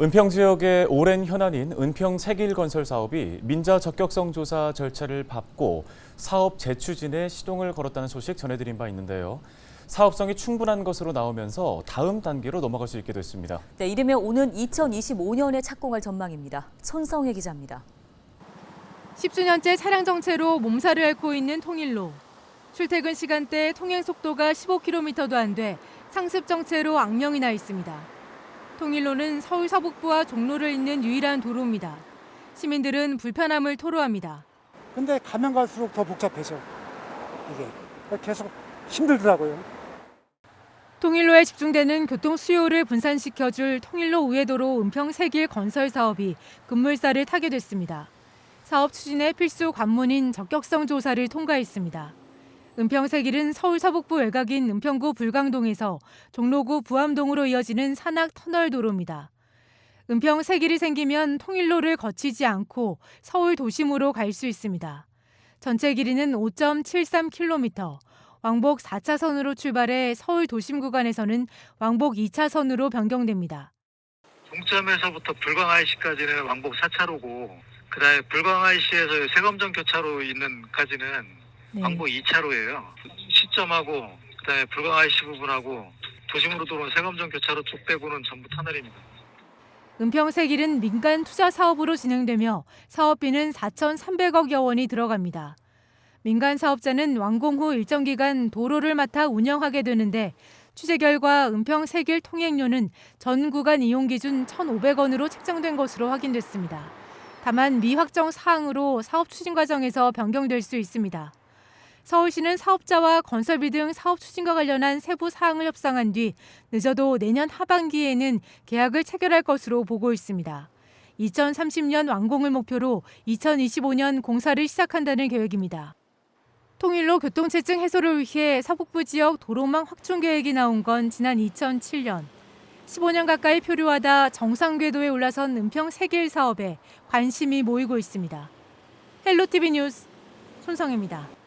은평 지역의 오랜 현안인 은평 세길 건설 사업이 민자 적격성 조사 절차를 밟고 사업 재추진에 시동을 걸었다는 소식 전해드린 바 있는데요. 사업성이 충분한 것으로 나오면서 다음 단계로 넘어갈 수 있게 됐습니다. 네, 이르면 오는 2025년에 착공할 전망입니다. 손성혜 기자입니다. 10주년째 차량 정체로 몸살을 앓고 있는 통일로. 출퇴근 시간대 통행 속도가 15km도 안 돼 상습 정체로 악명이 나 있습니다. 통일로는 서울 서북부와 종로를 잇는 유일한 도로입니다. 시민들은 불편함을 토로합니다. 근데 가면 갈수록 더 복잡해져. 이게 계속 힘들더라고요. 통일로에 집중되는 교통 수요를 분산시켜 줄 통일로 우회도로 은평 세길 건설 사업이 급물살을 타게 됐습니다. 사업 추진의 필수 관문인 적격성 조사를 통과했습니다. 은평 세길은 서울 서북부 외곽인 은평구 불광동에서 종로구 부암동으로 이어지는 산악 터널 도로입니다. 은평 세길이 생기면 통일로를 거치지 않고 서울 도심으로 갈 수 있습니다. 전체 길이는 5.73km, 왕복 4차선으로 출발해 서울 도심 구간에서는 왕복 2차선으로 변경됩니다. 종점에서부터 불광 IC까지는 왕복 4차로고 그다음에 불광 IC에서 세검정 교차로 있는까지는 네. 왕복 2차로예요. 시점하고 그다음에 불광 IC 부분하고 도심으로 들어온 세검정 교차로 쪽 빼고는 전부 터널입니다. 은평 세길은 민간 투자 사업으로 진행되며 사업비는 4,300억여 원이 들어갑니다. 민간 사업자는 완공 후 일정 기간 도로를 맡아 운영하게 되는데 취재 결과 은평 세길 통행료는 전 구간 이용 기준 1,500원으로 책정된 것으로 확인됐습니다. 다만 미확정 사항으로 사업 추진 과정에서 변경될 수 있습니다. 서울시는 사업자와 건설비 등 사업 추진과 관련한 세부 사항을 협상한 뒤 늦어도 내년 하반기에는 계약을 체결할 것으로 보고 있습니다. 2030년 완공을 목표로 2025년 공사를 시작한다는 계획입니다. 통일로 교통체증 해소를 위해 서북부 지역 도로망 확충 계획이 나온 건 지난 2007년. 15년 가까이 표류하다 정상 궤도에 올라선 은평 세길 사업에 관심이 모이고 있습니다. 헬로티비 뉴스 손성입니다.